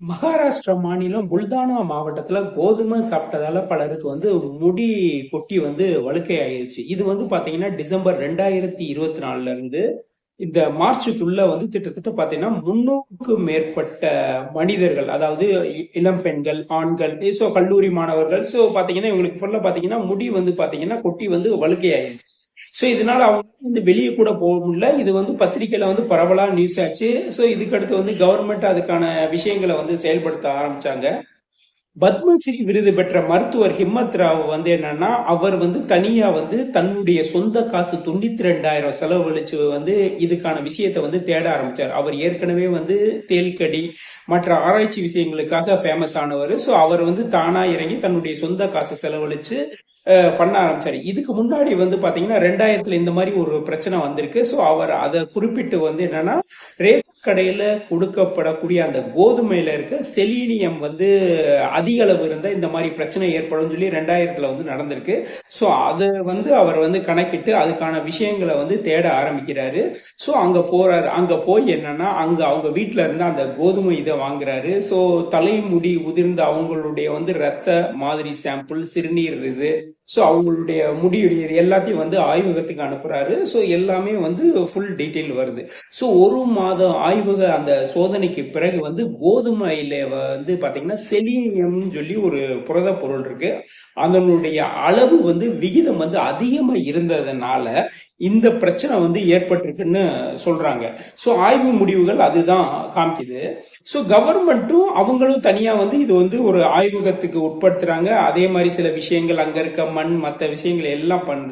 மகாராஷ்டிரா மாநிலம் புல்தானா மாவட்டத்துல கோதுமை சாப்பிட்டதால பலருக்கு வந்து முடி கொட்டி வந்து வழுக்கை ஆயிருச்சு இது வந்து பாத்தீங்கன்னா டிசம்பர் ரெண்டாயிரத்தி இருபத்தி நாலுல இருந்து இந்த மார்ச்சுக்குள்ள வந்து கிட்டத்தட்ட பாத்தீங்கன்னா முன்னூறுக்கு மேற்பட்ட மனிதர்கள் அதாவது இளம் பெண்கள் ஆண்கள் சோ கல்லூரி மாணவர்கள் சோ பாத்தீங்கன்னா இவங்களுக்கு ஃபுல்லா பாத்தீங்கன்னா முடி வந்து பாத்தீங்கன்னா கொட்டி வந்து வழுக்கை ஆயிருச்சு சோ இதனால அவங்க வந்து வெளியே கூட போக முடியல. இது வந்து பத்திரிகையில வந்து பரவலா நியூஸ் ஆச்சு. சோ இதுக்கு அடுத்து வந்து கவர்மெண்ட் அதுக்கான விஷயங்களை வந்து செயல்படுத்த ஆரம்பிச்சாங்க. பத்மஸ்ரீ விருது பெற்ற மருத்துவர் ஹிம்மத் ராவ் வந்து என்னன்னா அவர் வந்து தனியா வந்து தன்னுடைய சொந்த காசு தொண்ணூத்தி ரெண்டாயிரம் செலவழிச்சு வந்து இதுக்கான விஷயத்த வந்து தேட ஆரம்பிச்சார். அவர் ஏற்கனவே வந்து தேல்கடி மற்ற ஆராய்ச்சி விஷயங்களுக்காக ஃபேமஸ் ஆனவர். ஸோ அவர் வந்து தானா இறங்கி தன்னுடைய சொந்த காசு செலவழிச்சு பண்ண ஆரம்பிச்சாரு. இதுக்கு முன்னாடி வந்து பாத்தீங்கன்னா ரெண்டாயிரத்துல இந்த மாதிரி ஒரு பிரச்சனை வந்திருக்கு. ஸோ அவர் அதை குறிப்பிட்டு வந்து என்னன்னா ரேஷன் கடையில கொடுக்கப்படக்கூடிய அந்த கோதுமையில இருக்க செலீனியம் வந்து அதிக அளவு இருந்தா இந்த மாதிரி பிரச்சனை ஏற்படும் சொல்லி ரெண்டாயிரத்துல வந்து நடந்திருக்கு. ஸோ அதை வந்து அவர் வந்து கணக்கிட்டு அதுக்கான விஷயங்களை வந்து தேட ஆரம்பிக்கிறாரு. ஸோ அங்க போறாரு. அங்க போய் என்னன்னா அங்க அவங்க வீட்டில் இருந்து அந்த கோதுமை இதை வாங்குறாரு. ஸோ தலைமுடி உதிர்ந்த அவங்களுடைய வந்து ரத்த மாதிரி சாம்பிள் சிறுநீர் இது ஸோ அவங்களுடைய முடியுடைய எல்லாத்தையும் வந்து ஆய்வகத்துக்கு அனுப்புறாரு. ஸோ எல்லாமே வந்து ஃபுல் டீட்டெயில் வருது. ஸோ ஒரு மாதம் ஆய்வக அந்த சோதனைக்கு பிறகு வந்து கோதுமையில வந்து பாத்தீங்கன்னா செலீனியம்னு சொல்லி ஒரு புரத பொருள் இருக்கு. அதனுடைய அளவு வந்து விகிதம் வந்து அதிகமா இருந்ததுனால இந்த பிரச்சனை வந்து ஏற்பட்டிருக்குன்னு சொல்றாங்க. ஸோ ஆய்வு முடிவுகள் அதுதான் காமிக்குது. ஸோ கவர்மெண்ட்டும் அவங்களும் தனியா வந்து இது வந்து ஒரு ஆய்வகத்துக்கு உட்படுத்துறாங்க. அதே மாதிரி சில விஷயங்கள் அங்க இருக்க மண் மற்ற விஷயங்கள் எல்லாம் பண்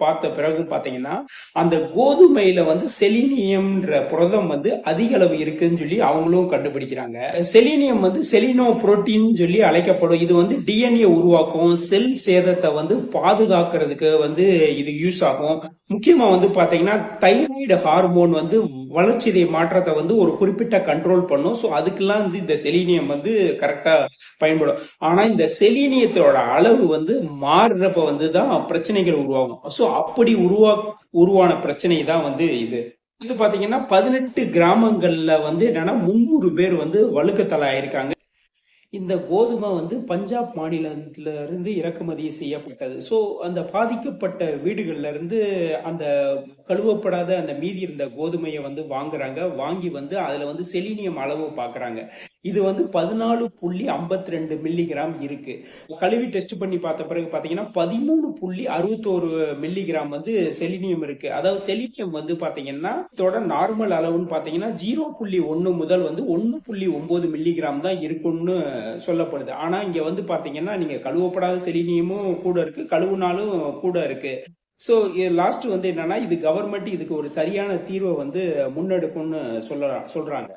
பார்த்த பிறகு பார்த்தீங்கன்னா அந்த கோதுமையில வந்து செலினியம்ன்ற புரதம் வந்து அதிக அளவு இருக்குன்னு சொல்லி அவங்களும் கண்டுபிடிக்கிறாங்க. செலினியம் வந்து செலினோ புரோட்டீன் சொல்லி அழைக்கப்படும். இது வந்து டிஎன்ஏ உருவாக்கும். செல் சேதத்தை வந்து பாதுகாக்கிறதுக்கு வந்து இது யூஸ் ஆகும். முக்கியமா வந்து பாத்தீங்கன்னா தைராய்டு ஹார்மோன் வந்து வளர்ச்சிதை மாற்றத்தை வந்து ஒரு குறிப்பிட்ட கண்ட்ரோல் பண்ணும். ஸோ அதுக்கெல்லாம் வந்து இந்த செலீனியம் வந்து கரெக்டா பயன்படும். ஆனா இந்த செலீனியத்தோட அளவு வந்து மாறுறப்ப வந்து தான் பிரச்சனைகள் உருவாகும். ஸோ அப்படி உருவா உருவான பிரச்சனை தான் வந்து இது. இது பாத்தீங்கன்னா பதினெட்டு கிராமங்கள்ல வந்து என்னன்னா முந்நூறு பேர் வந்து வழுக்கத்தலை ஆயிருக்காங்க. இந்த கோதுமை வந்து பஞ்சாப் மாநிலத்துல இருந்து இறக்குமதி செய்யப்பட்டது. ஸோ அந்த பாதிக்கப்பட்ட வீடுகள்ல இருந்து அந்த கழுவப்படாத அந்த மீதி இருந்த கோதுமையை வந்து வாங்குறாங்க. வாங்கி வந்து அதுல வந்து செலீனியம் அளவு பாக்குறாங்க. இது வந்து பதினாலு புள்ளி ஐம்பத்தி ரெண்டு மில்லிகிராம் இருக்கு. கழுவி டெஸ்ட் பண்ணி பார்த்த பிறகு பார்த்தீங்கன்னா பதிமூணு புள்ளி அறுபத்தோரு மில்லிகிராம் வந்து செலினியம் இருக்கு. அதாவது செலினியம் வந்து பார்த்தீங்கன்னா இதோட நார்மல் அளவுன்னு பார்த்தீங்கன்னா ஜீரோ புள்ளி ஒன்று முதல் வந்து ஒன்று புள்ளி ஒன்பது மில்லிகிராம் தான் இருக்கும்னு சொல்லப்படுது. ஆனால் இங்கே வந்து பார்த்தீங்கன்னா நீங்கள் கழுவப்படாத செலினியமும் கூட இருக்கு கழுவுனாலும் கூட இருக்கு. ஸோ லாஸ்ட் வந்து என்னன்னா இது கவர்மெண்ட் இதுக்கு ஒரு சரியான தீர்வை வந்து முன்னெடுக்கும்னு சொல்ல சொல்றாங்க.